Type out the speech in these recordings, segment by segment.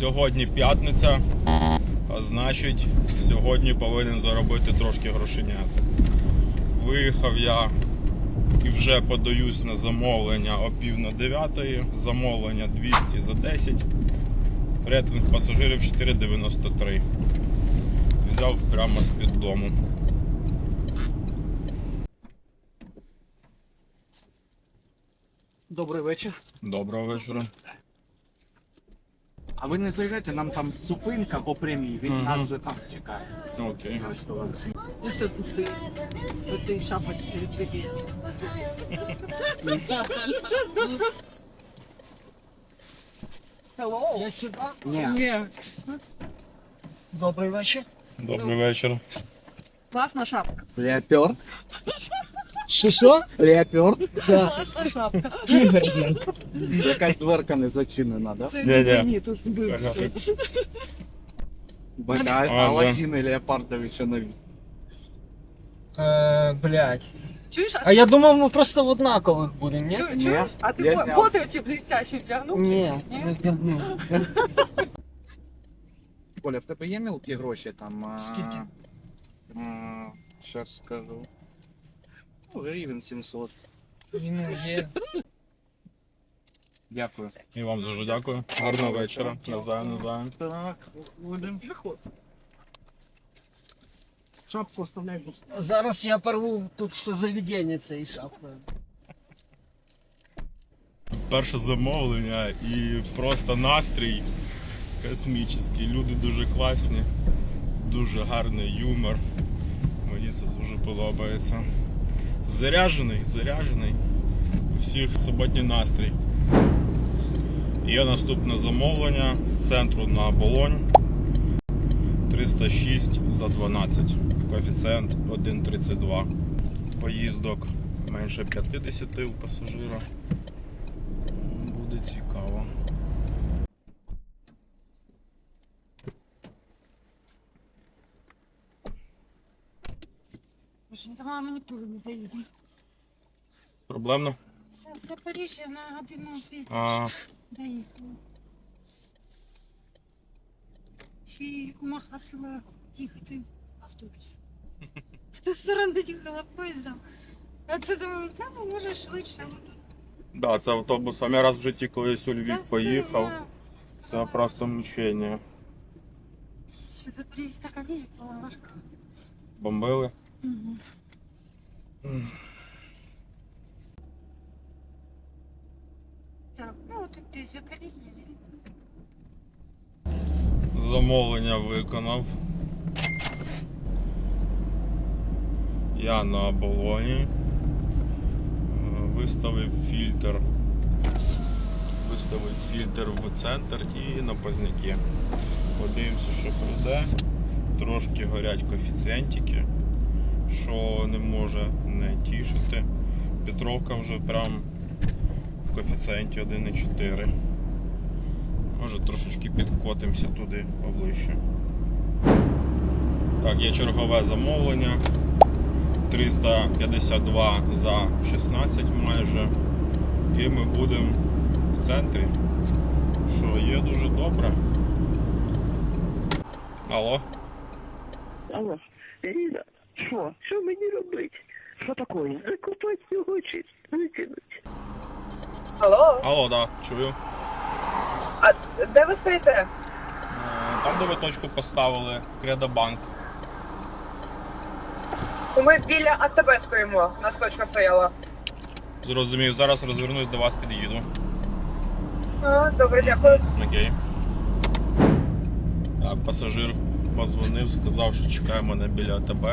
Сьогодні п'ятниця, а значить, сьогодні повинен заробити трошки грошенят. Виїхав я і вже подаюсь на замовлення о пів на дев'ятої. Замовлення 200 за 10. Рейтинг пасажирів 4,93. Взяв прямо з-під дому. Добрий вечір. Доброго вечора. А ви не заїжджайте, нам там зупинка по прямій, він Мгм. нас вже там чекає. Окей. Наш товариш. Ну все тут стоїть. По цій шапочці відсидіть. Hello. Я сюди? Ні. Ні. Добрий вечір. Добрий вечір. Класна шапка. Леопард. Що що? Леопард. Да. Класна шапка. Тігр, блін. Якась дверка не зачинена, да? Це Ні-ні. не мені тут збив. Ага. Бака, А, а да. лосіни Леопардовича нові. Е, блядь. Чуєш, а А я думав, ми просто в однакових будемо, ні? чу- Ні. чуєш? А ти Я бо- зняв. боти оті блістящі вдягнув? Ні. Ні? не вдягну. Коля, в тебе є мілкі гроші там? а, Скільки? м, Щас скажу. Ну, гривень 700. Ну, є. Дякую. І вам дуже дякую. Гарного вечора. Навзаєм, навзаєм. Так, будемо приходити. Шапку оставляй. Зараз я порву тут все заведення цією шапкою. Перше замовлення і просто настрій космічний. Люди дуже класні, дуже гарний юмор. Мені це дуже подобається. Заряджений, заряджений. У всіх суботній настрій. Є наступне замовлення з центру на Болонь. 306 за 12. Коефіцієнт 1,32. Поїздок менше 50 у пасажира. Буде цікаво. Це мама ніколи не дає. Проблемно? Це Запоріжжя на годину пізніше А. Ще й ума хватило їхати автобус. В ту сторону їхала поїздом. А це думаю, це ну, може швидше. да, це автобусом. Я раз в житті колись у Львів поїхав. я Це сказала, просто мучення. Що Запоріжжя така їхала важко. Бомбили. Так, ну тут десь Запоріжжя. Замовлення виконав. Я на оболоні. Е, Виставив фільтр. Виставив фільтр в центр і на Позняки. Подивимося, що прийде. Трошки горять коефіцієнтики, що не може не тішити. Петровка вже прям в коефіцієнті 1,4. Може трошечки підкотимося туди поближче. Так, є чергове замовлення. 352 за 16 майже. І ми будемо в центрі. Що є дуже добре. Алло? Алло, Ліна, що? Що мені робити? Що таке? Закопати його чи викинуть? Алло, Алло, да, чую. а де ви стоїте? Е, Там, де ви точку поставили, Кредобанк. Ми біля АТБ стоїмо, нас точка стояла. Зрозумів, зараз розвернусь до вас, під'їду. А, добре, дякую. Окей. Так, пасажир позвонив, сказав, що чекає мене біля АТБ,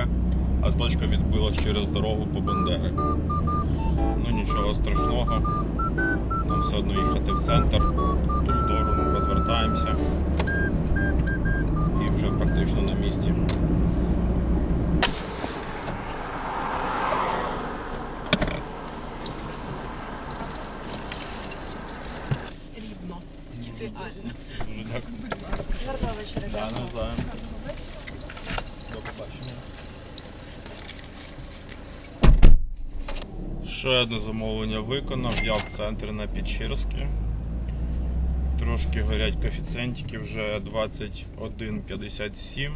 а точка відбилась через дорогу по Бандери. Ну нічого страшного. Нам все одно їхати в центр, в ту сторону, розвертаємося. І вже практично на місці. Рівно. Ідеально. Дуже дякую. Будь ласка. Гарного вечора. Да, навзаєм. До побачення. Ще одне замовлення виконав. Я в центрі на Печерській. Трошки горять коефіцієнтики, вже 21,57.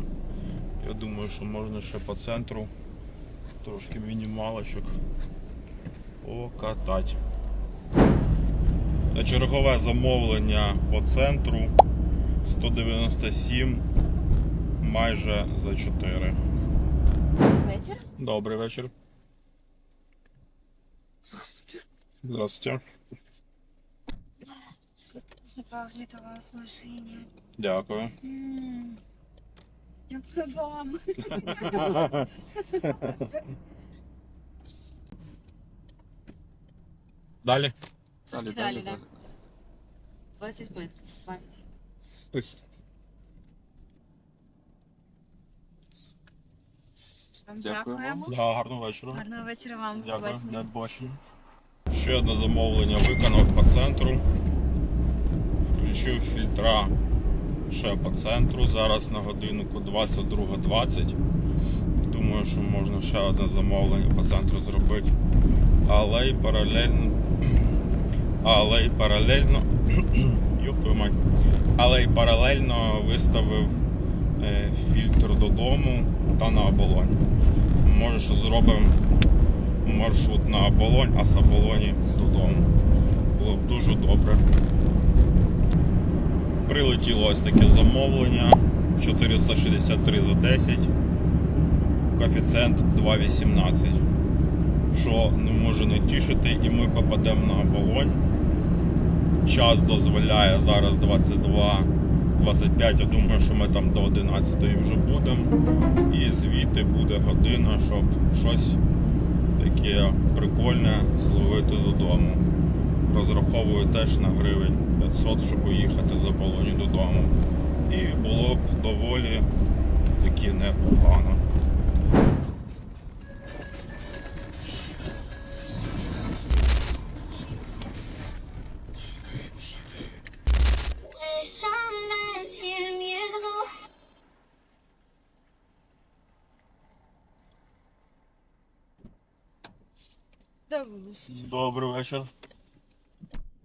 Я думаю, що можна ще по центру трошки мінімалочок покатати. Та Чергове замовлення по центру 197 майже за 4. Вечір. Добрий вечір. Здравствуйте. Здравствуйте. Запахнет у вас в машині. Дякую. М. Дякую вам. Далі. Трошки далі, так. 20 метрів. Ось. Дякуємо. Да, гарного вечора. Гарного вечора вам. Дякую. Побачення. Не бачення. Ще одне замовлення виконав по центру. Включив фільтра ще по центру. Зараз на годиннику 22.20. Думаю, що можна ще одне замовлення по центру зробити. Але й паралельно. Але й паралельно. Твою мать. Але й паралельно виставив е, фільтр додому та на оболонь. Може, що зробимо маршрут на оболонь, а з оболоні додому. Було б дуже добре. Прилетіло ось таке замовлення 463 за 10, коефіцієнт 2,18. Що не може не тішити, і ми попадемо на оболонь. Час дозволяє зараз 22. 25, я думаю, що ми там до 11 вже будемо. І звідти буде година, щоб щось таке прикольне зловити додому. Розраховую теж на гривень 500, щоб поїхати за полоні додому. І було б доволі таки непогано. Добрий вечір.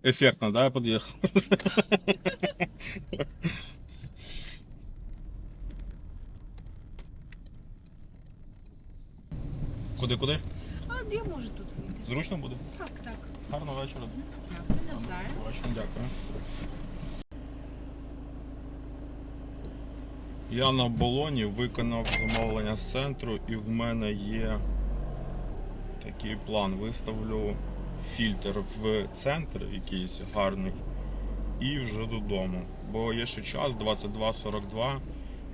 Ефектно, да, я під'їхав? Куди куди? А я можу тут вийти. Зручно буде? Так, так. Гарного вечора. Дякую, навзаєм. Бачимо, дякую. Я на болоні виконав замовлення з центру і в мене є такий план. Виставлю фільтр в центр якийсь гарний і вже додому. Бо є ще час, 22.42.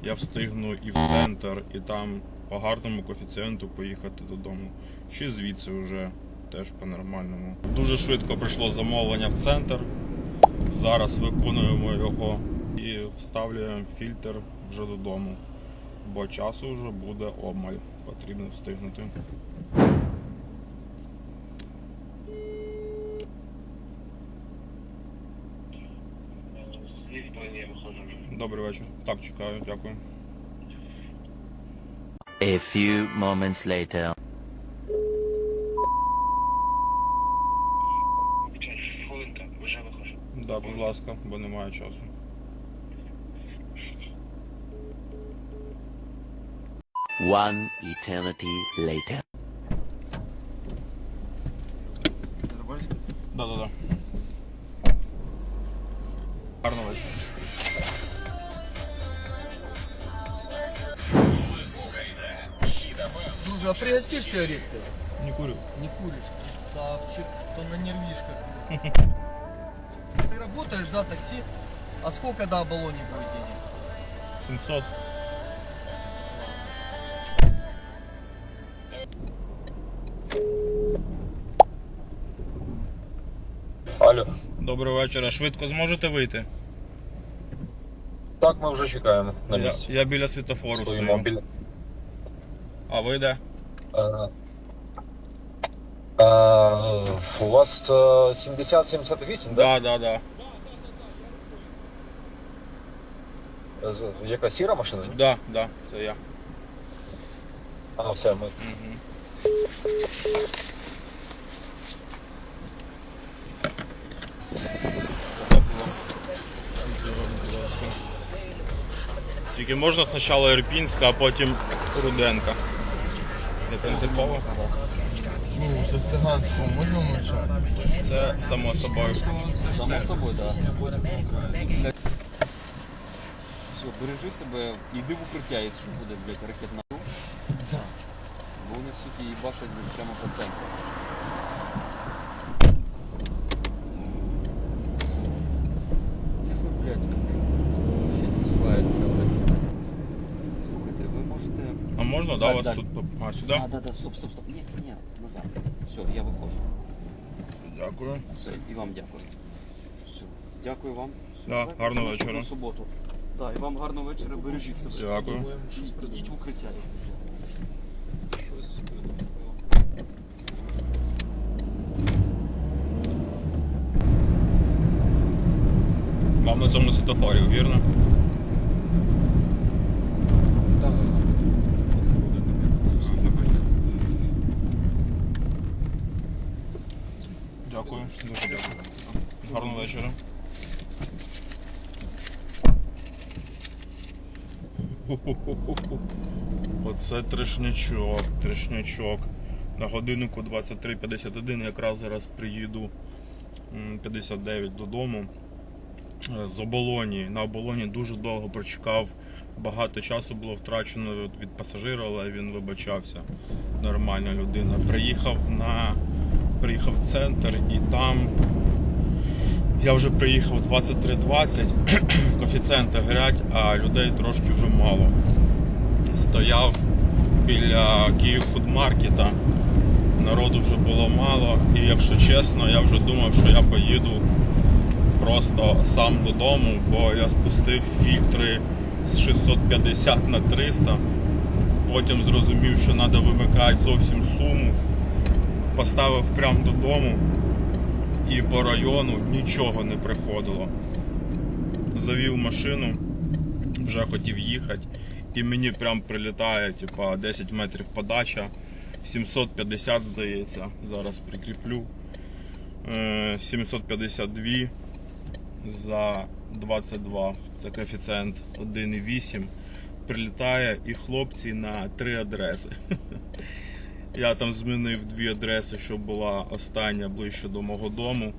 Я встигну і в центр, і там по гарному коефіцієнту поїхати додому. Чи звідси вже теж по-нормальному. Дуже швидко прийшло замовлення в центр. Зараз виконуємо його і вставлюємо фільтр вже додому. Бо часу вже буде обмаль. Потрібно встигнути. Добрий вечір. Так, чекаю, дякую. A few moments later. Хвилинка, вже виходжу. Да, будь ласка, бо немає часу. One eternity later. Друже, а приостишься редко? Не курю. Не куришь? Красавчик, то на нервишках. Ты работаешь, да, такси? А сколько до оболони будет денег? 700. Алло. Доброго вечора. Швидко зможете вийти? Так, ми вже чекаємо на Я, місці. я біля світофору Стоїмо стою. біля. А ви де? Е, е, у вас е, 70-78, да? Да, да, да. З- Яка сіра машина? Да, да, це я. А, все, ми. Угу. Тільки можна спочатку Ірпінська, а потім Руденка. Не принципово. Ну, це циганство можна мовчати? Це само собою. Само собою, так. Все, бережи себе, йди в укриття, якщо буде, блядь, ракетна. Бо вони, суки, їбашать блядь, прямо по центру. Чесно, блядь, ще не називається блядь, останнє. Слухайте, ви можете... А можна, да, Так, вас так. тут? А, сюди? А, да, да, стоп, стоп, стоп. Ні, ні, назад. Все, я виходжу. Дякую. Все, і вам дякую. Все, дякую вам. Все, Да, давай, гарного наступну вечора. суботу. Да, і вам гарного вечора, бережіть себе. Дякую. І- Ідіть в укриття. Щось Вам на цьому світофорі, вірно? Дякую, дуже дякую. Гарного вечора. Оце трешнячок, трешнячок. На годиннику 23.51 якраз зараз приїду 59 додому. Е, З оболоні. На оболоні дуже довго прочекав. Багато часу було втрачено від- від пасажира, але він вибачався. Нормальна людина. Приїхав на приїхав в центр і там я вже приїхав 23.20, коефіцієнти горять, а людей трошки вже мало. Стояв біля Київ фудмаркета, народу вже було мало, і якщо чесно, я вже думав, що я поїду просто сам додому, бо я спустив фільтри з 650 на 300. Потім зрозумів, що треба вимикати зовсім суму. Поставив прямо додому і по району нічого не приходило. Завів машину, вже хотів їхати, і мені прям прилітає, типа 10 метрів подача, 750 здається, зараз прикріплю. Е, 752 за 22, це коефіцієнт 1,8. Прилітає і хлопці на три адреси. Я там змінив дві адреси, щоб була остання ближче до мого дому,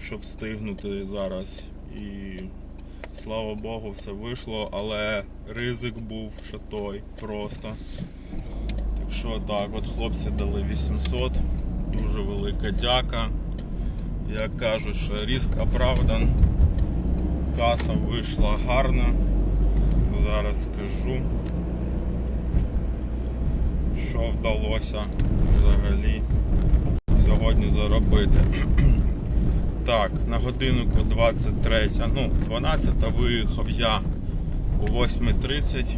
щоб встигнути зараз. І слава Богу, все вийшло, але ризик був ще той просто. Так що так, от хлопці дали 800, дуже велика дяка. Як кажуть, що риск оправдан. Каса вийшла гарна. Зараз скажу, що вдалося взагалі сьогодні заробити. Так, на годиннику 23, ну, 12 виїхав я о 8.30.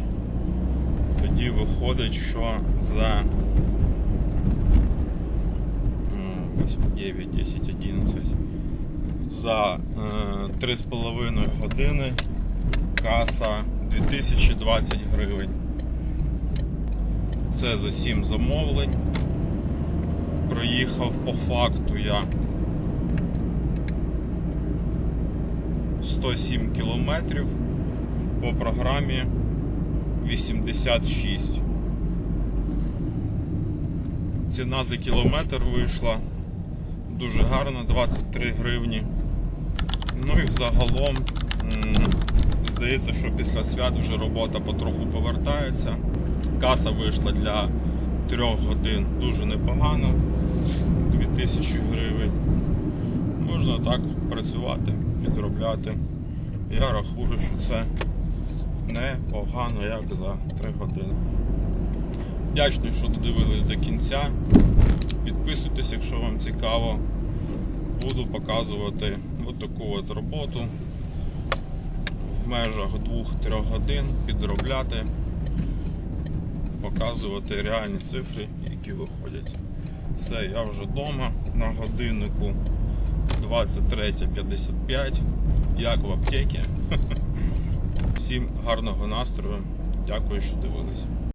Тоді виходить, що за м, 8, 9, 10, 11 за е, 3,5 години каса 2020 гривень. Це за 7 замовлень. Проїхав по факту я 107 кілометрів, по програмі 86. Ціна за кілометр вийшла дуже гарно, 23 гривні. Ну і загалом здається, що після свят вже робота потроху повертається. Каса вийшла для 3 годин дуже непогано. 2000 гривень. Можна так працювати, підробляти. Я рахую, що це непогано, як за 3 години. Вдячний, що додивились до кінця. Підписуйтесь, якщо вам цікаво. Буду показувати от таку от роботу в межах 2-3 годин підробляти, показувати реальні цифри, які виходять. Все, я вже вдома на годиннику 23.55, як в аптеці. Всім гарного настрою. Дякую, що дивились.